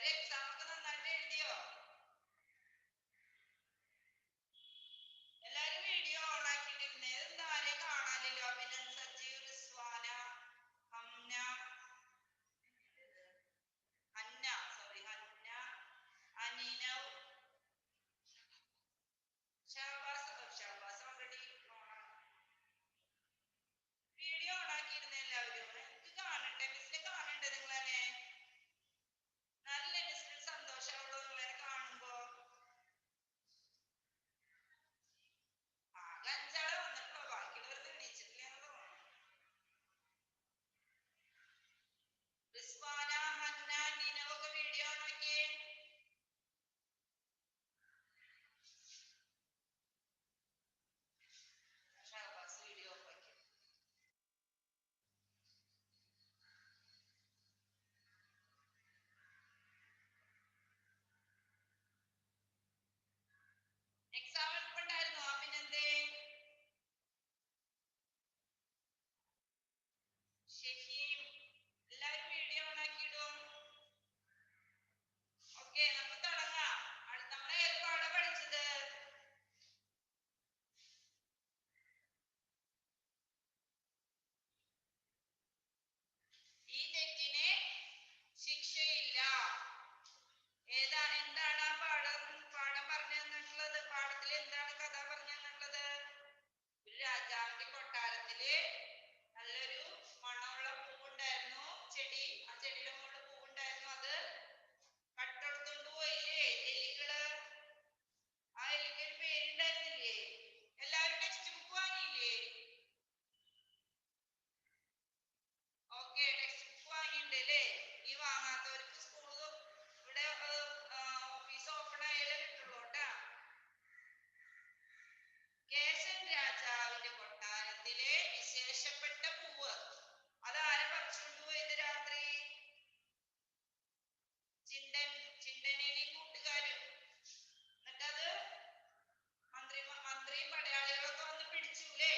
Hep sen buradan haberleri diyor. Examine ആയില്ലേ ഈ വാങ്ങാത്തവർക്ക് സ്കൂൾ ഇവിടെ ഓഫീസ് ഓപ്പൺ ആയാലേ കിട്ടുള്ളൂ കേശൻ രാജാവിന്റെ കൊട്ടാരത്തിലെ വിശേഷപ്പെട്ട പൂവ്. അതാരെ പറിച്ചുകൊണ്ട് പോയത് രാത്രി? ചിണ്ടൻ ചിണ്ടനേനെയും കൂട്ടുകാരും. എന്നിട്ടത് മന്ത്രി മന്ത്രിയും പടയാളികളൊക്കെ വന്ന് പിടിച്ചുല്ലേ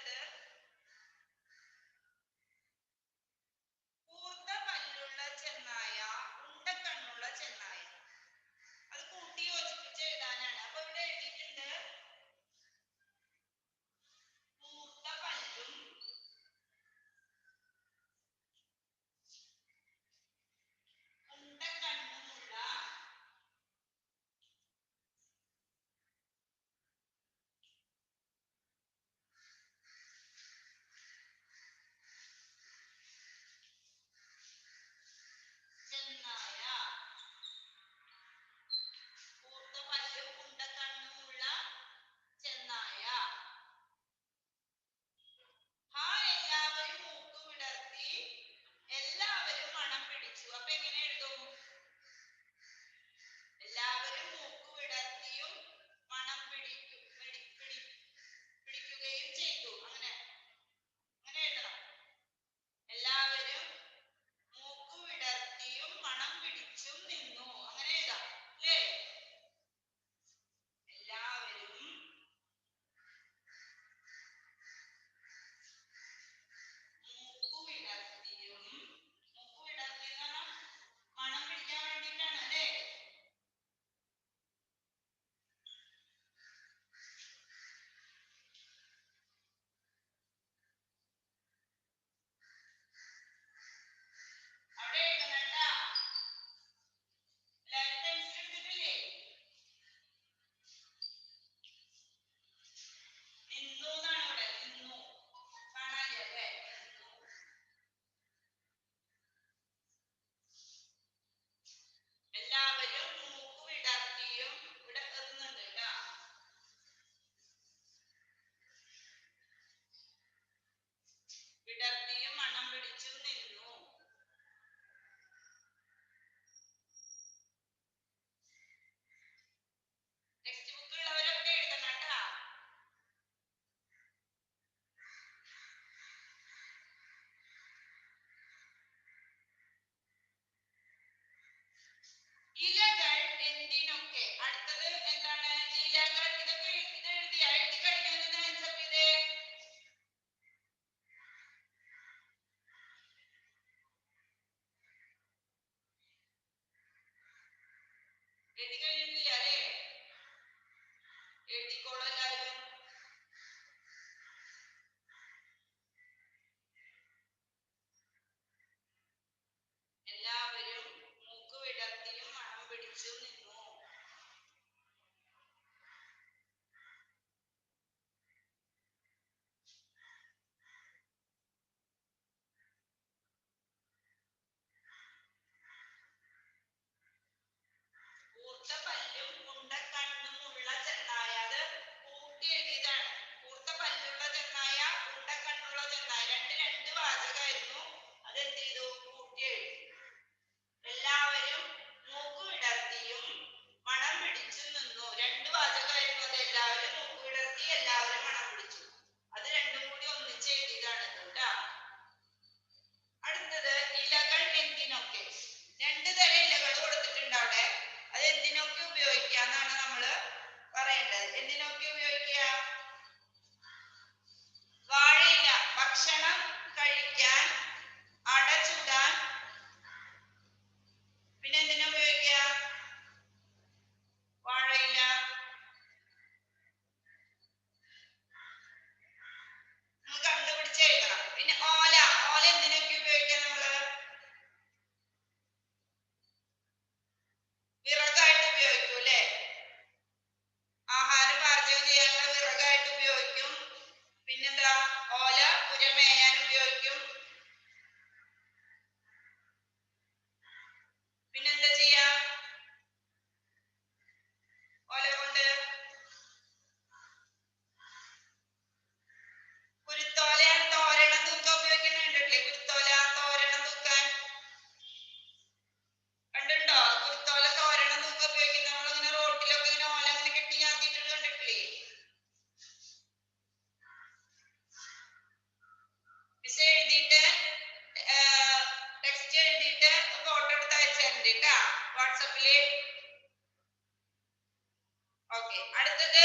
together Basically, até falei, eu, um detalhe no okay அடுத்தது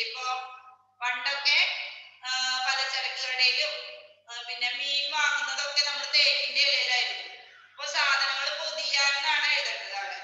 ഇപ്പോ പണ്ടൊക്കെ പലചരക്കുകളുടെയിലും പിന്നെ മീൻ വാങ്ങുന്നതൊക്കെ നമ്മൾ തേക്കിന്റെ ഇലയിലായിരുന്നു അപ്പൊ സാധനങ്ങൾ പൊതിയാന്നാണ് എഴുതേണ്ടത് അവിടെ?